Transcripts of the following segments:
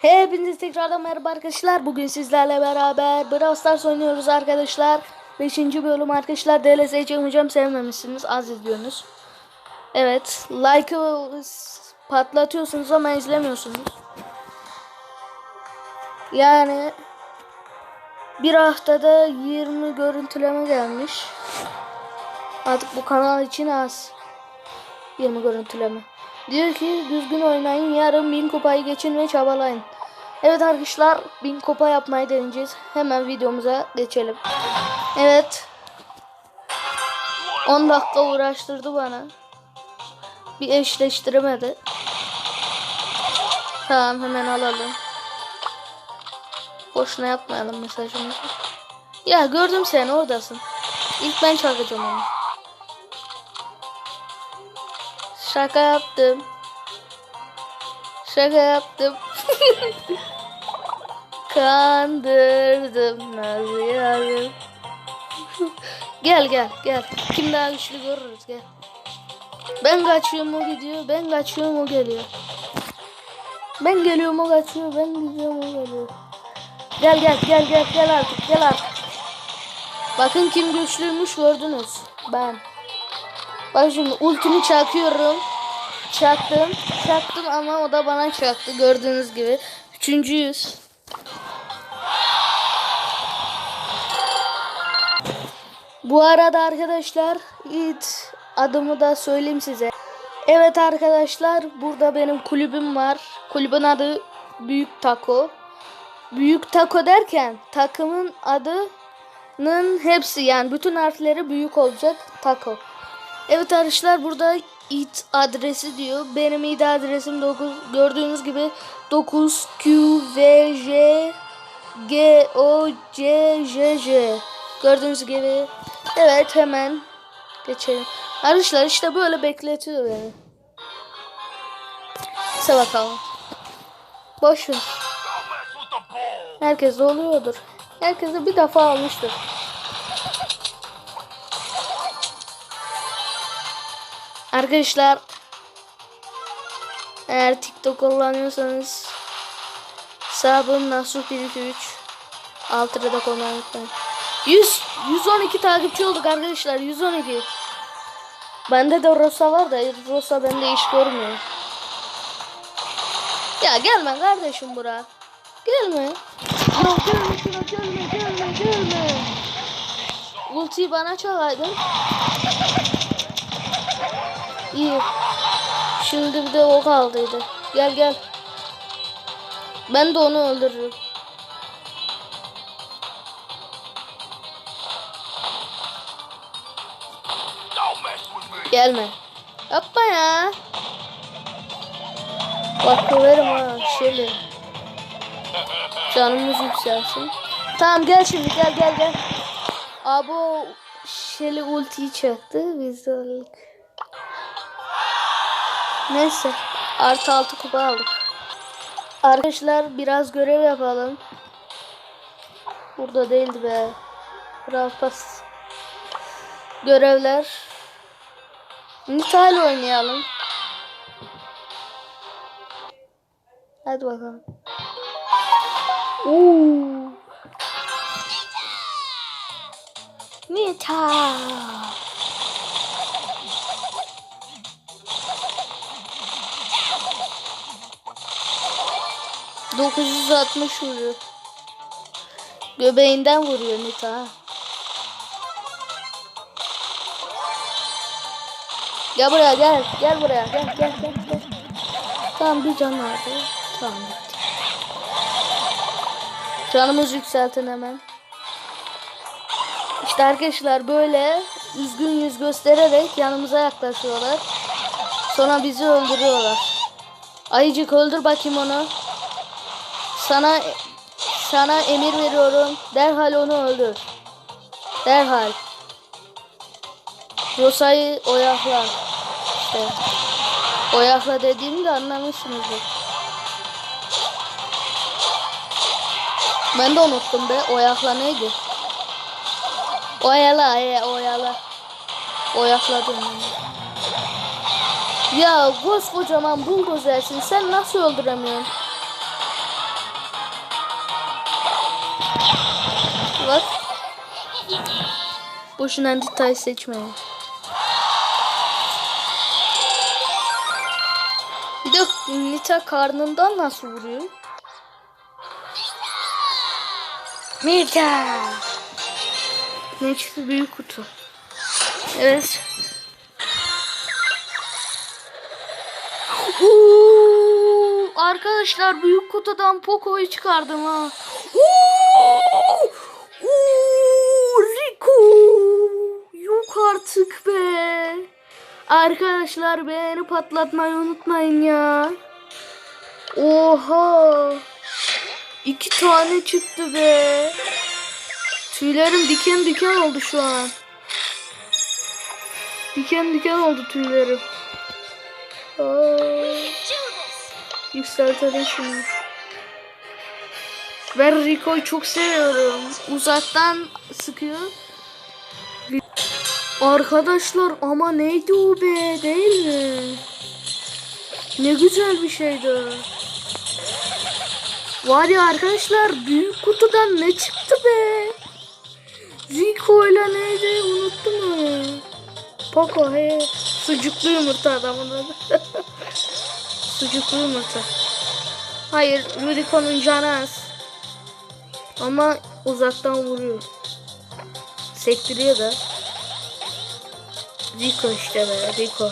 Hepinize tekrardan merhaba arkadaşlar. Bugün sizlerle beraber Brawl Stars oynuyoruz arkadaşlar. 5. bölüm arkadaşlar. DLS'yi çekmeyeceğim sevmemişsiniz. Az izliyorsunuz. Evet. Like'ı patlatıyorsunuz ama izlemiyorsunuz. Yani bir haftada 20 görüntüleme gelmiş. Artık bu kanal için az. 20 görüntüleme. Diyor ki düzgün oynayın yarın bin kupayı geçin ve çabalayın. Evet arkadaşlar bin kupa yapmayı deneyeceğiz. Hemen videomuza geçelim. Evet. 10 dakika uğraştırdı bana. Bir eşleştiremedi. Tamam hemen alalım. Boşuna yapmayalım mesajımızı. Ya gördüm seni oradasın. İlk ben çakacağım onu. Şaka yaptım. Şaka yaptım. Kandırdım Nazlı gel gel gel. Kim daha güçlü görürüz gel. Ben kaçıyorum o gidiyor. Ben kaçıyorum o geliyor. Ben geliyorum o kaçıyor. Ben gidiyorum o geliyor. Gel gel gel gel gel artık gel artık. Bakın kim güçlüymüş gördünüz. Ben. Bak şimdi ultimi çakıyorum. Çaktım. Çaktım ama o da bana çaktı. Gördüğünüz gibi. Üçüncüyüz. Bu arada arkadaşlar it adımı da söyleyeyim size. Evet arkadaşlar burada benim kulübüm var. Kulübün adı Büyük Taco. Büyük Taco derken takımın adının hepsi yani bütün harfleri büyük olacak Taco. Evet arkadaşlar burada it adresi diyor. Benim it adresim 9 gördüğünüz gibi 9 Q V J G O C J J. Gördüğünüz gibi. Evet hemen geçelim. Arkadaşlar işte böyle bekletiyor beni. Neyse bakalım. Boş ver. Herkes oluyordur. Herkes de bir defa almıştır. Arkadaşlar eğer TikTok kullanıyorsanız hesabım Nasuh 123 altına da unutmayın. 100 112 takipçi olduk arkadaşlar 112. Bende de Rosa var da Rosa bende iş görmüyor. Ya gelme kardeşim bura. Gelme. Ya gelme şuna gelme gelme gelme. Ultiyi bana çalaydın. İyi. Şimdi bir de o kaldıydı. Gel gel. Ben de onu öldürürüm. Gelme. Yapma ya. Bak döverim ha. Şöyle. Canımız yükselsin. Tamam gel şimdi gel gel gel. Abi o Şeli ultiyi çaktı. Biz de aldık. Neyse. Artı altı kupa aldık. Arkadaşlar biraz görev yapalım. Burada değildi be. Brawl Pass. Görevler. Nita'yla oynayalım. Hadi bakalım. Oo. Nita. Nita. 960 vuruyor. Göbeğinden vuruyor Nita. Gel buraya gel. Gel buraya gel gel gel. gel. Tamam bir can vardı. Tamam bitti. Canımız yükseltin hemen. İşte arkadaşlar böyle üzgün yüz göstererek yanımıza yaklaşıyorlar. Sonra bizi öldürüyorlar. Ayıcık öldür bakayım onu. Sana sana emir veriyorum. Derhal onu öldür. Derhal. Rosa'yı oyakla. İşte. Oyakla dediğimi de anlamışsınızdır. Ben de unuttum be. Oyakla neydi? Oyala, e, oyala. Oyakladım. Ya koskocaman buldozersın. Sen nasıl öldüremiyorsun? Var. Boşuna Nita'yı seçmeyin. Bir de Nita karnından nasıl vuruyor? Nita. Ne çıktı büyük kutu. Evet. Oo, arkadaşlar büyük kutudan Poco'yu çıkardım ha. Oo, Rico. Yok artık be. Arkadaşlar beğeni patlatmayı unutmayın ya. Oha. İki tane çıktı be. Tüylerim diken diken oldu şu an. Diken diken oldu tüylerim. Yükseltelim şunu. Ben Rico'yu çok seviyorum. Uzaktan sıkıyor. Arkadaşlar ama neydi o be değil mi? Ne güzel bir şeydi. Var arkadaşlar büyük kutudan ne çıktı be? Rico ile neydi unuttum mu? Poco he. Sucuklu yumurta adamın adı. Sucuklu yumurta. Hayır Rico'nun canı az. Ama uzaktan vuruyor. Sektiriyor da. Rico işte be Rico.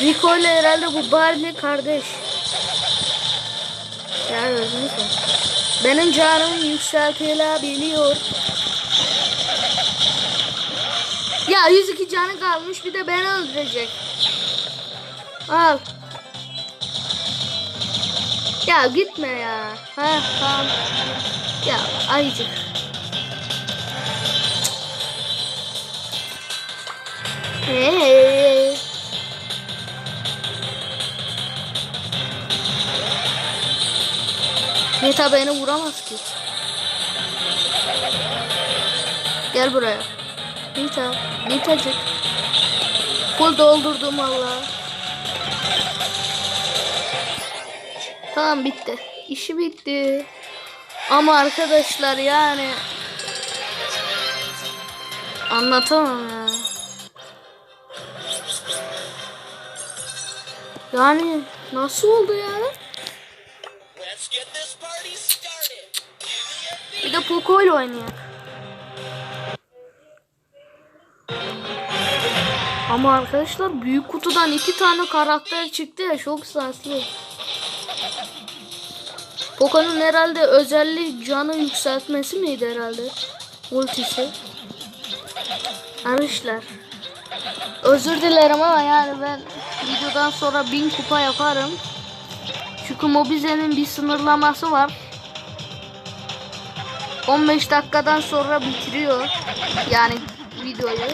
Rico ile herhalde bu Barley kardeş. Ya gördünüz mü? Benim canım yükseltilebiliyor. Ya 102 canı kalmış bir de beni öldürecek. Al. Ya gitme ya. Ha tamam. Ya ayıcık. Hey. Nita beni vuramaz ki. Gel buraya. Nita. Nitacık. Full doldurdum valla. Tamam bitti. İşi bitti. Ama arkadaşlar yani anlatamam ya. Yani nasıl oldu started. Bir de Poco ile oynayak. Ama arkadaşlar büyük kutudan iki tane karakter çıktı ya çok sarslı. Poco'nun herhalde özelliği canı yükseltmesi miydi herhalde? Ultisi. Arkadaşlar. Özür dilerim ama yani ben videodan sonra bin kupa yaparım. Çünkü Mobize'nin bir sınırlaması var. 15 dakikadan sonra bitiriyor. Yani videoyu.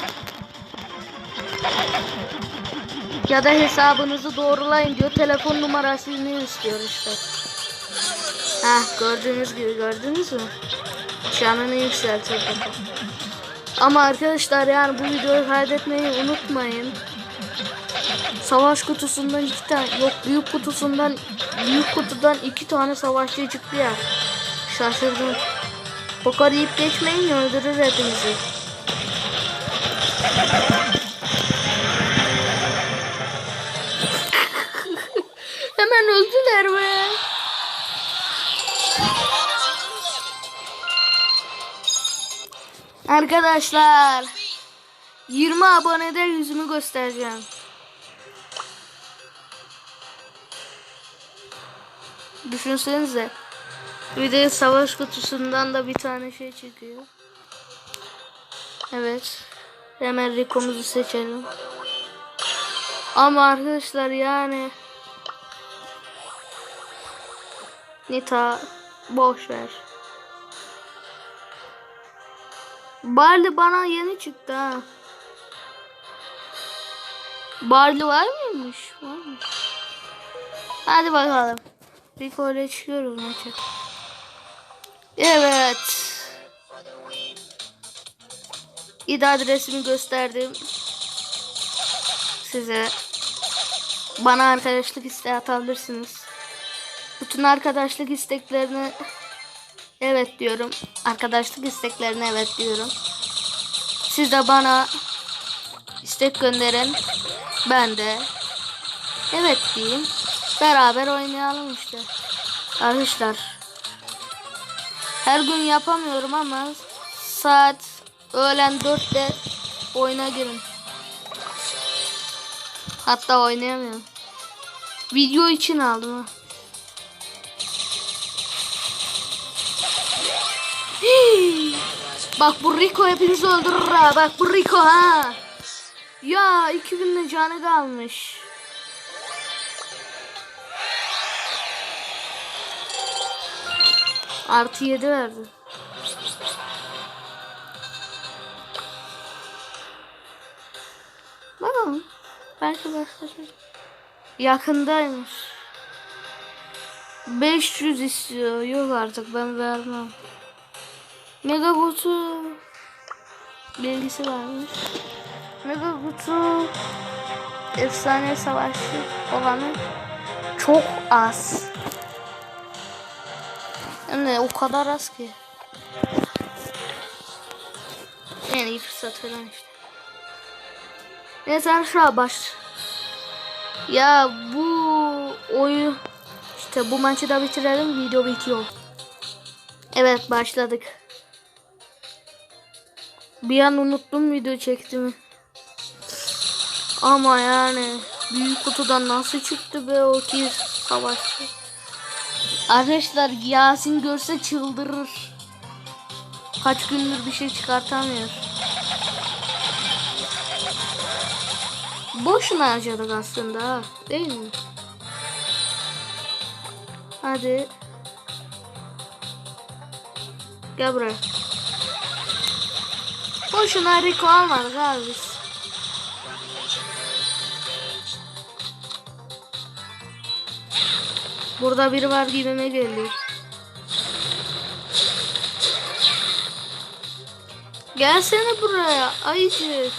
Ya da hesabınızı doğrulayın diyor. Telefon numarasını istiyor işte. Heh gördüğünüz gibi gördünüz mü? Şanını yükseltirdim. Ama arkadaşlar yani bu videoyu kaydetmeyi unutmayın. Savaş kutusundan iki tane yok büyük kutusundan büyük kutudan iki tane savaşçı çıktı ya. Şaşırdım. Pokar yiyip geçmeyin öldürür hepinizi. Hemen öldüler be. Arkadaşlar 20 abonede yüzümü göstereceğim. Düşünsenize. Bir de savaş kutusundan da bir tane şey çıkıyor. Evet. Hemen Rico'muzu seçelim. Ama arkadaşlar yani Nita boş ver. Barley bana yeni çıktı ha. Barley var mıymış? Varmış. Hadi bakalım. Rico ile çıkıyoruz maça. Evet. İD adresimi gösterdim. Size. Bana arkadaşlık isteği atabilirsiniz. Bütün arkadaşlık isteklerini evet diyorum. Arkadaşlık isteklerine evet diyorum. Siz de bana istek gönderin. Ben de evet diyeyim. Beraber oynayalım işte. Arkadaşlar her gün yapamıyorum ama saat öğlen 4'te oyuna girin. Hatta oynayamıyorum. Video için aldım! Bak bu Rico hepinizi öldürür ha. Bak bu Rico ha. Ya 2000 canı kalmış. Artı 7 verdi. Bakalım. Belki başka şey. Yakındaymış. 500 istiyor. Yok artık ben vermem. Mega kutu bilgisi varmış. Mega kutu efsane savaşçı olanı çok az. De o kadar az ki. Yani iyi fırsat falan işte. Neyse aşağı baş. Ya bu oyu işte bu maçı da bitirelim video bitiyor. Evet başladık. Bir an unuttum video çektiğimi. Ama yani büyük kutudan nasıl çıktı be o ki savaşçı. Arkadaşlar Yasin görse çıldırır. Kaç gündür bir şey çıkartamıyor. Boşuna harcadık aslında ha, değil mi? Hadi. Gel buraya. Boşuna Rico almadık abi biz. Burada biri var gibime geliyor. Gelsene buraya ayıcık.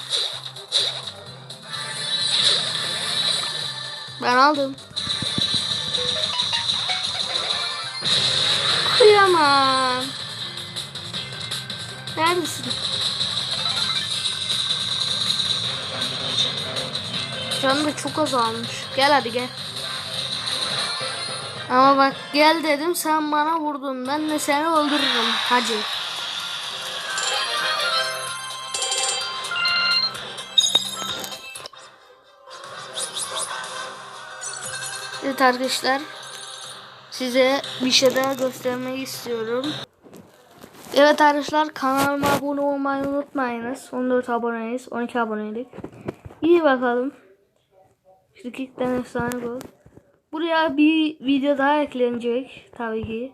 Ben aldım. Kıyamam. Neredesin? Canım da çok azalmış. Gel hadi gel. Ama bak gel dedim sen bana vurdun. Ben de seni öldürürüm. Hacı. Evet arkadaşlar. Size bir şey daha göstermek istiyorum. Evet arkadaşlar kanalıma abone olmayı unutmayınız. 14 aboneyiz. 12 aboneydik. İyi bakalım. Frikikten efsane gol. Buraya bir video daha eklenecek tabii ki.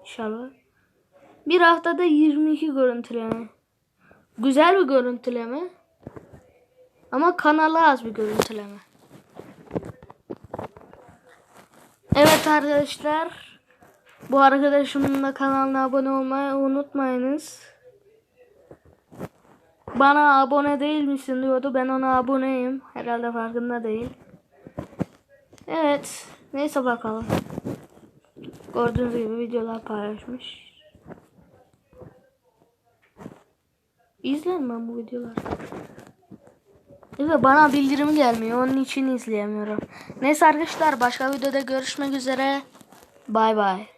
İnşallah. Bir haftada 22 görüntüleme. Güzel bir görüntüleme. Ama kanala az bir görüntüleme. Evet arkadaşlar. Bu arkadaşımın da kanalına abone olmayı unutmayınız. Bana abone değil misin diyordu. Ben ona aboneyim. Herhalde farkında değil. Evet. Neyse bakalım. Gördüğünüz gibi videolar paylaşmış. İzlerim ben bu videoları. Evet bana bildirim gelmiyor. Onun için izleyemiyorum. Neyse arkadaşlar başka videoda görüşmek üzere. Bay bay.